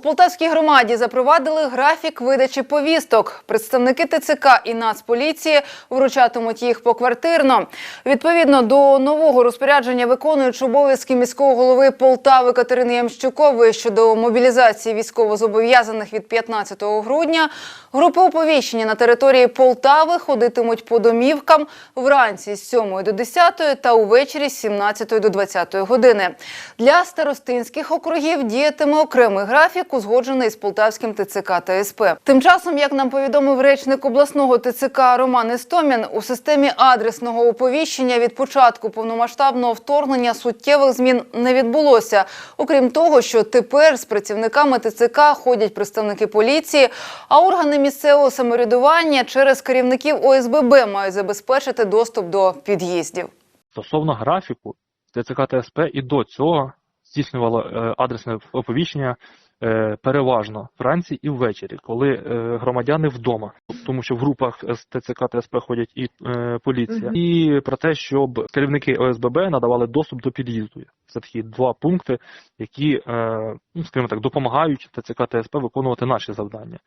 Полтавській громаді запровадили графік видачі повісток. Представники ТЦК і Нацполіції вручатимуть їх поквартирно. Відповідно до нового розпорядження виконуючи обов'язки міського голови Полтави Катерини Ямщукової щодо мобілізації військовозобов'язаних від 15 грудня, групи оповіщення на території Полтави ходитимуть по домівкам вранці з 7 до 10 та увечері з 17 до 20 години. Для старостинських округів діятиме окремий графік, узгоджений з полтавським ТЦК та СП. Тим часом, як нам повідомив речник обласного ТЦК Роман Істомін, у системі адресного оповіщення від початку повномасштабного вторгнення суттєвих змін не відбулося. Окрім того, що тепер з працівниками ТЦК ходять представники поліції, а органи місцевого самоврядування через керівників ОСББ мають забезпечити доступ до під'їздів. Стосовно графіку, ТЦК та СП і до цього здійснювало е, адресне оповіщення переважно вранці і ввечері, коли е, громадяни вдома, тому що в групах з ТЦК ТСП ходять і е, поліція, і про те, щоб керівники ОСББ надавали доступ до під'їзду. Це такі два пункти, які, е, ну скажімо так, допомагають ТЦК ТСП виконувати наші завдання.